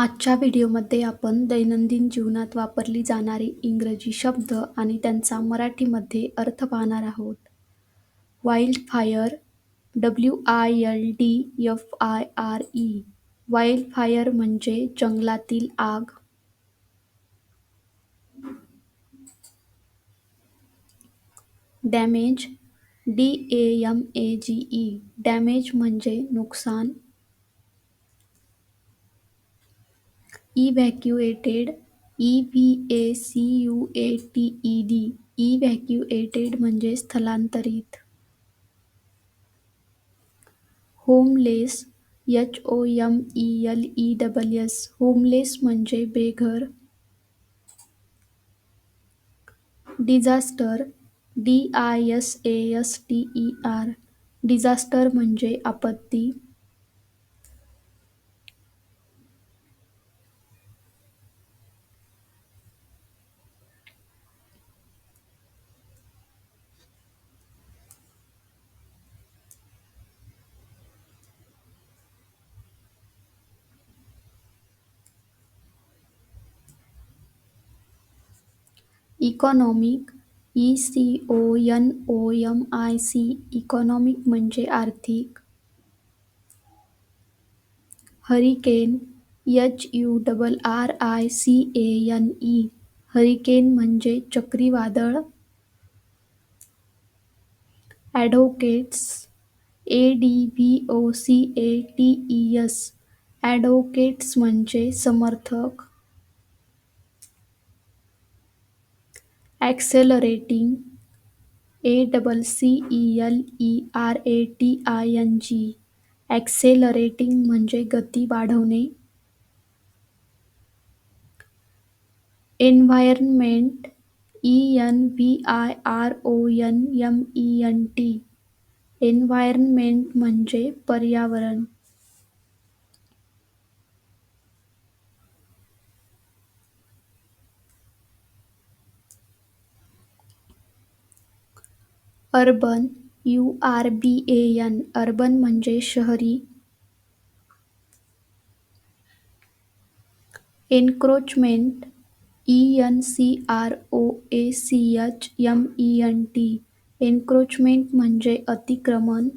आजच्या व्हिडिओमध्ये आपण दैनंदिन जीवनात वापरली जाणारी इंग्रजी शब्द आणि त्यांचा मराठीमध्ये अर्थ पाहणार आहोत. Wild fire W I L D F I R E wild fire म्हणजे जंगलातील आग. Damage D A M A G E damage म्हणजे नुकसान. Evacuated E V A C U A T E D evacuated म्हणजे स्थलांतरित. Homeless H O M E L E double S homeless म्हणजे बेघर. Disaster D I S A S T E R disaster म्हणजे आपत्ती. Economic, E C O N O M I C, economic म्हणजे आर्थिक. Hurricane, H U double R I C A N E hurricane म्हणजे चक्रीवादळ. Advocates, A D V O C A T E S advocates म्हणजे समर्थक. Accelerating A double C E L E R A T I N G accelerating म्हणजे गती वाढवणे. Environment E N V I R O N M E N T environment म्हणजे पर्यावरण. Urban, U R B A N, urban म्हणजे शहरी. Encroachment, E N C R O A C H, M E N T encroachment म्हणजे अतिक्रमण.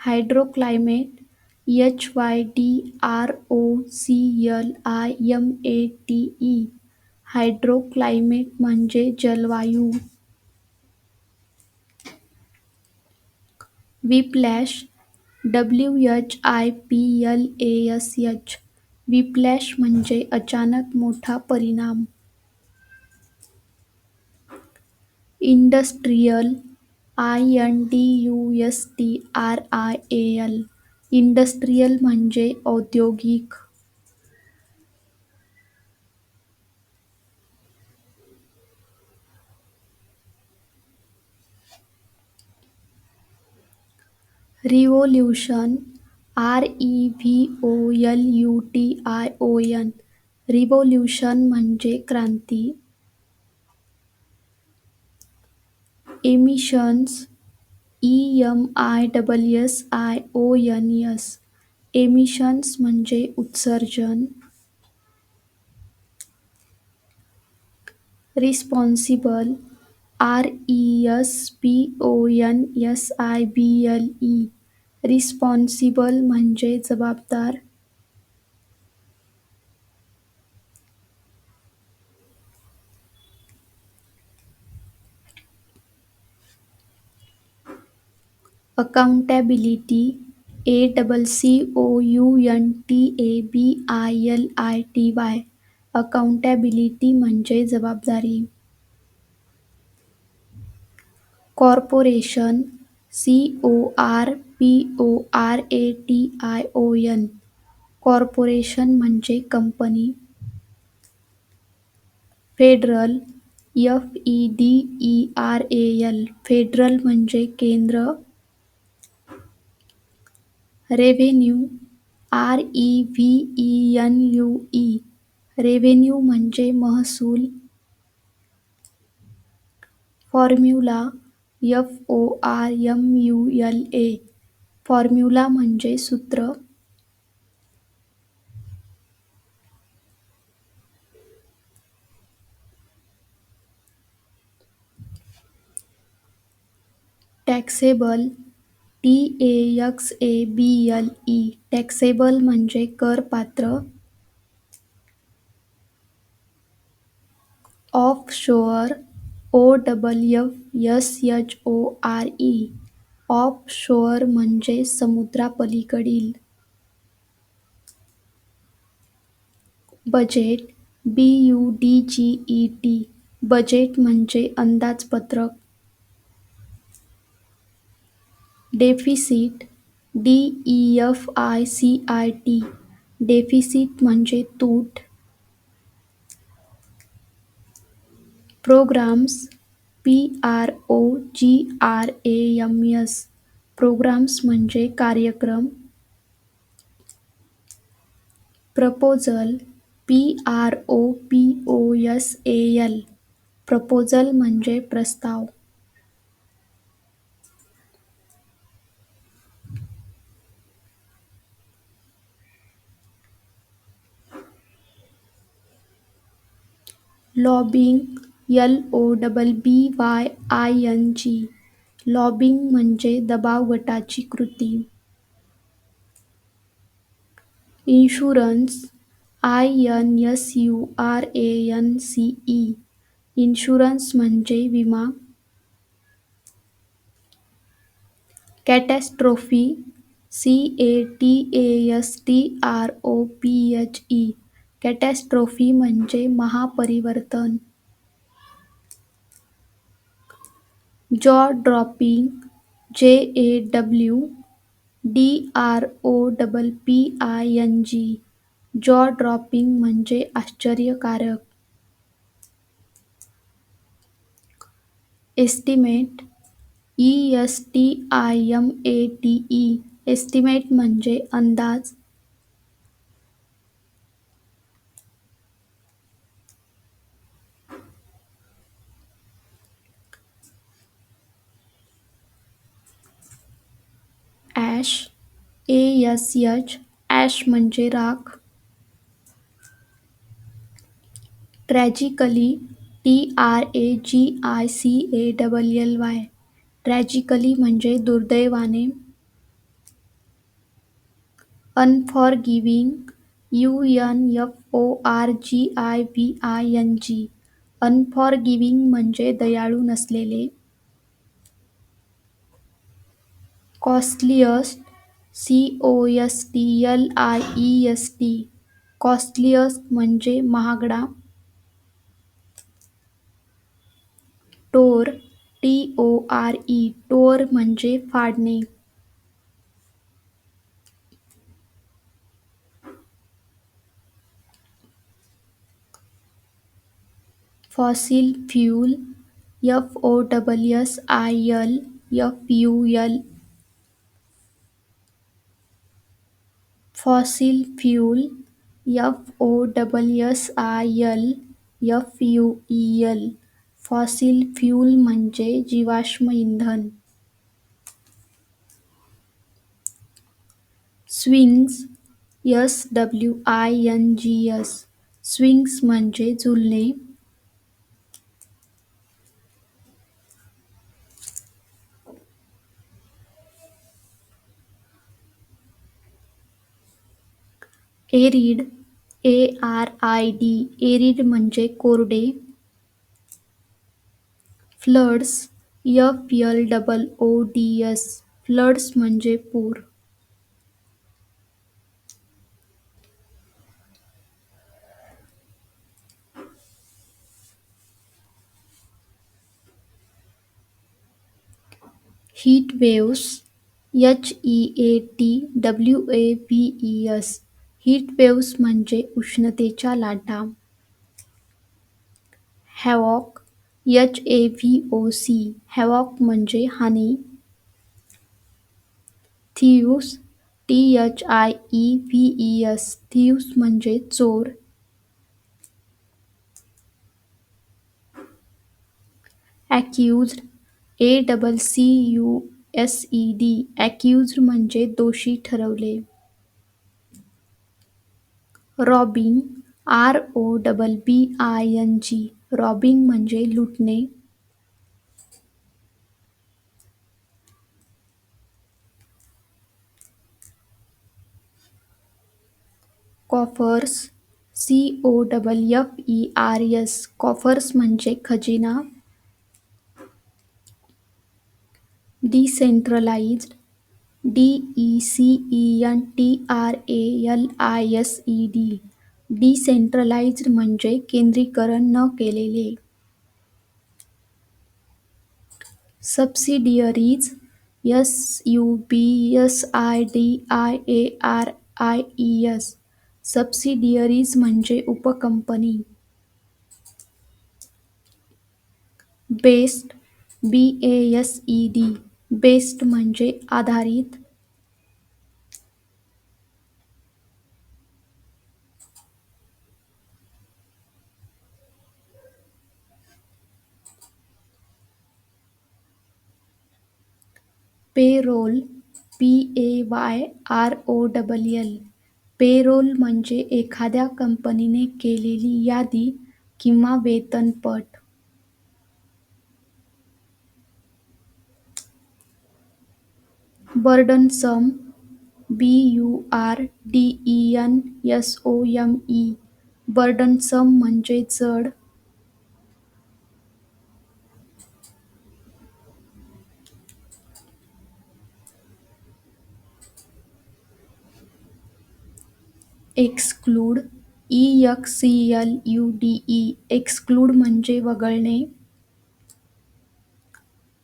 Hydroclimate, H Y D R O C L I M A T E hydroclimate म्हणजे जलवायू. Whiplash W H I P L A S H whiplash म्हणजे अचानक मोठा परिणाम. Industrial, I N D U S T R I A L industrial म्हणजे औद्योगिक. Revolution R E V O L U T I O N, revolution म्हणजे क्रांती. Emissions, E M I double S I O N S, emissions म्हणजे उत्सर्जन. Responsible R E S P O N S I B L E responsible म्हणजे जबाबदार. Accountability A double C O U N T A B I L I T Y accountability म्हणजे जबाबदारी. Corporation C O R P O R A T I O N corporation म्हणजे company. Federal F E D E R A L federal म्हणजे केंद्र. Revenue R E V E N U E revenue म्हणजे महसूल. Formula F O R M U L A formula म्हणजे सूत्र. Taxable T A X A B L E taxable म्हणजे करपात्र. Offshore O double F S H O R E offshore म्हणजे समुद्रापलीकडील. Budget B U D G E T budget म्हणजे अंदाजपत्रक. Deficit D E F I C I T deficit म्हणजे तूट. Programs P R O G R A M S programs म्हणजे कार्यक्रम. Proposal P R O P O S A L proposal म्हणजे प्रस्ताव. Lobbying L O double B Y I N G lobbying म्हणजे दबाव गटाची कृती. Insurance I N S U R A N C E insurance म्हणजे विमा. Catastrophe C A T A S T R O P H E catastrophe म्हणजे महापरिवर्तन. Jaw dropping J A W D R O double P I N G jaw dropping म्हणजे आश्चर्यकारक. Estimate E S T I M A T E estimate म्हणजे अंदाज. Ash A S H ash म्हणजे राख. Tragically T R A G I C A double L Y tragically म्हणजे दुर्दैवाने. Unforgiving U N F O R G I V I N G unforgiving म्हणजे दयाळू नसलेले. Costliest C O S T L I E S T costliest म्हणजे महागडा. Tore T O R E tore म्हणजे फाडणे. Fossil fuel F O double S I L F U L fossil fuel F O double S I L F U E L fossil fuel म्हणजे जीवाश्म इंधन. Swings S W I N G S swings म्हणजे झुलणे arid A R I D arid म्हणजे कोरडे. Floods F L double O D S floods म्हणजे पूर. Heat waves H E A T W A V E S heat waves म्हणजे उष्णतेच्या लाटा. Havoc, H A V O C. Havoc म्हणजे हानी. Thieves T H I E V E S. Thieves म्हणजे चोर. Accused, A double C U S E D. Accused म्हणजे दोषी ठरवले. Robbing R O double B I N G. Robbing म्हणजे लुटणे. Coffers, C O double F E R S. Coffers म्हणजे खजिना. Decentralised. D E C E N T R A L I S E D. Decentralised म्हणजे केंद्रीकरण न केलेले. Subsidiaries S U B S I D I A R I E S. Subsidiaries म्हणजे उपकंपनी. Based B A S E D. Based म्हणजे आधारित. Payroll P A Y R O double L payroll म्हणजे एखाद्या कंपनीने केलेली यादी किंवा वेतनपट. Burdensome B U R D E N S O M E burdensome म्हणजे जड. Exclude E X C L U D E exclude म्हणजे वगळणे.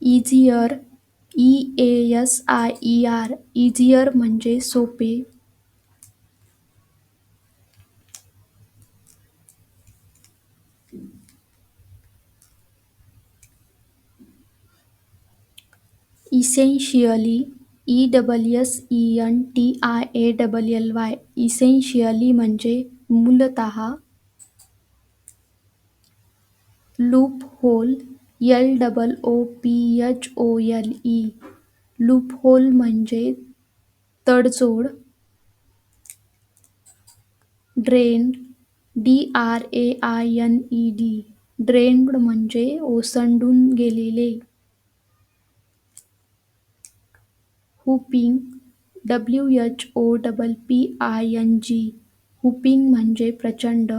Easier E S I E easier म्हणजे सोपे. Essentially E double S E N T I A double L Y essentially म्हणजे मूलतः loophole L double O P H O L E loophole म्हणजे तडजोड. Drain D R A I N E D drained म्हणजे ओसंडून गेलेले. Whopping W H O double P I N G whopping म्हणजे प्रचंड.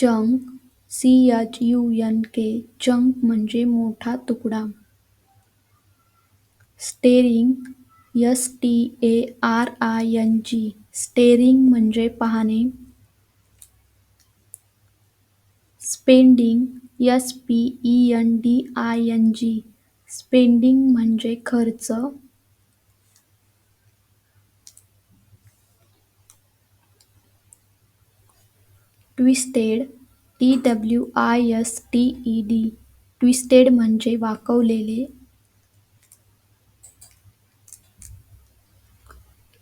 Chunk C H U N K chunk म्हणजे मोठा तुकडा. Staring S T A R I N G staring म्हणजे पाहणे. Spending S P E N D I N G spending म्हणजे खर्च. Twisted T W I S T E D. Twisted म्हणजे वाकवलेले.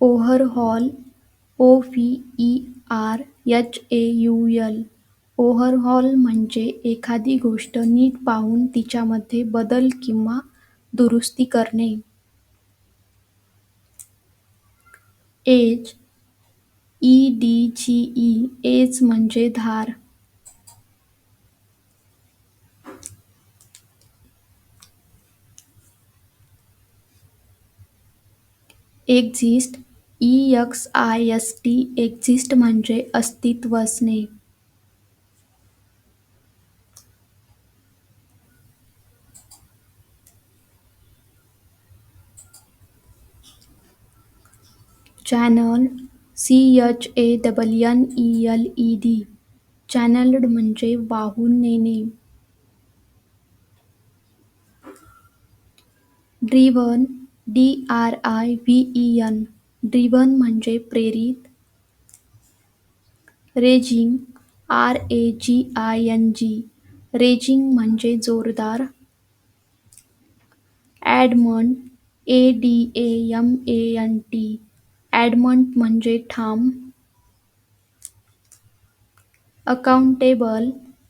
Overhaul O V E R H A U L. Overhaul म्हणजे एखादी गोष्ट NEET पाहून तिच्यामध्ये बदल किंवा दुरुस्ती करणे. Edge E D G E, H म्हणजे धार. Exist, E X I S T, exist म्हणजे अस्तित्व असणे. Channel C H A double N E L E D channelled म्हणजे वाहून नेणे. Driven D R I V E N driven म्हणजे प्रेरित. Raging R A G I N G raging म्हणजे जोरदार. Adamant A D A M A N T adamant म्हणजे ठाम. Accountable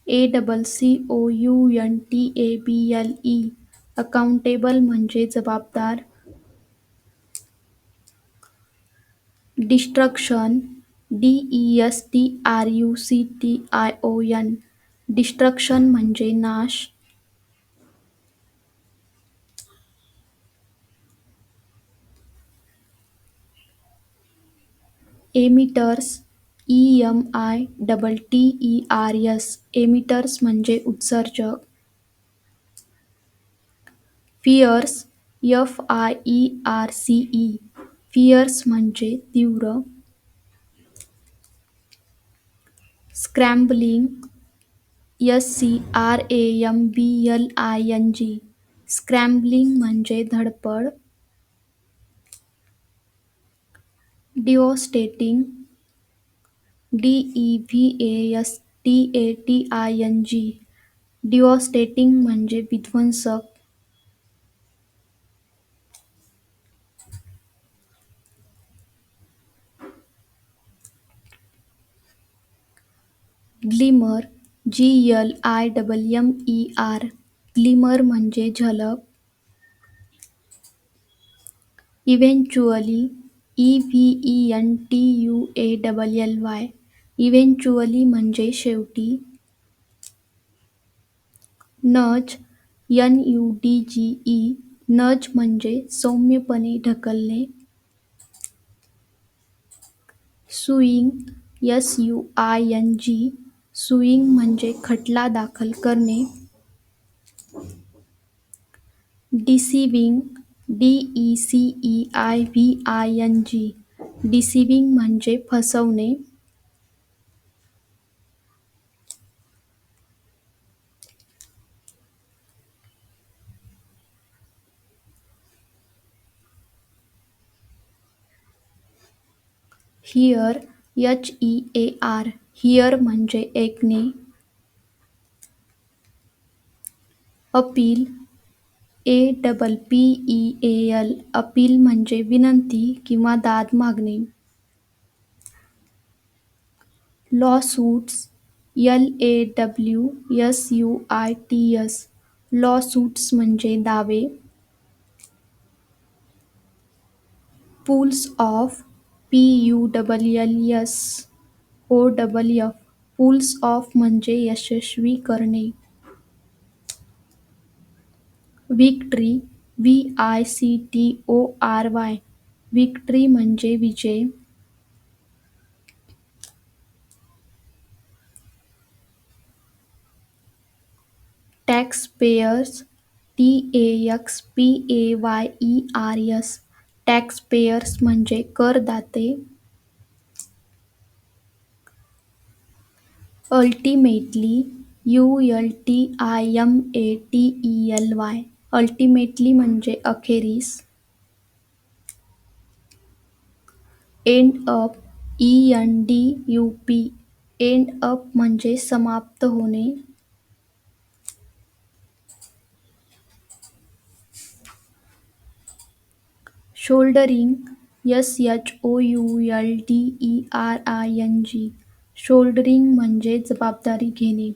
A double C O U N T A B L E accountable म्हणजे जबाबदार. Destruction D E S T R U C T I O N destruction म्हणजे नाश. Emitters, E M I double T, E R S. Emitters म्हणजे उत्सर्जक. Fierce F I E R C E. Fierce म्हणजे तीव्र. Scrambling, S C R A M B L I N G. Scrambling म्हणजे धडपड. Devastating D E V A S T A T I N G devastating म्हणजे विध्वंसक. Glimmer G L I double M E R glimmer म्हणजे झलक. Eventually E V E N T U A double L Y eventually म्हणजे शेवटी. नच यन you D G E nudge म्हणजे सौम्यपणे ढकलणे. Suing S U I N G suing म्हणजे खटला दाखल करणे. Deceiving D E C E I V I N G deceiving म्हणजे फसवणे. Hear H E A R hear म्हणजे ऐकणे appeal A double P E A L appeal म्हणजे विनंती किंवा दाद मागणे. Lawsuits L A W S U I T S lawsuits म्हणजे दावे. Pulls off P U double L S O double F pulls off म्हणजे यशस्वी करणे. Victory V I C T O R Y. Victory म्हणजे विजय. Tax payers T A X, P A Y E R S. Tax payers म्हणजे करदाते. Ultimately, U L T I M A T E L Y. Ultimately म्हणजे अखेरीस. End up E N D U P end up म्हणजे समाप्त होणे. Shouldering S H O U L D E R I N G shouldering म्हणजे जबाबदारी घेणे.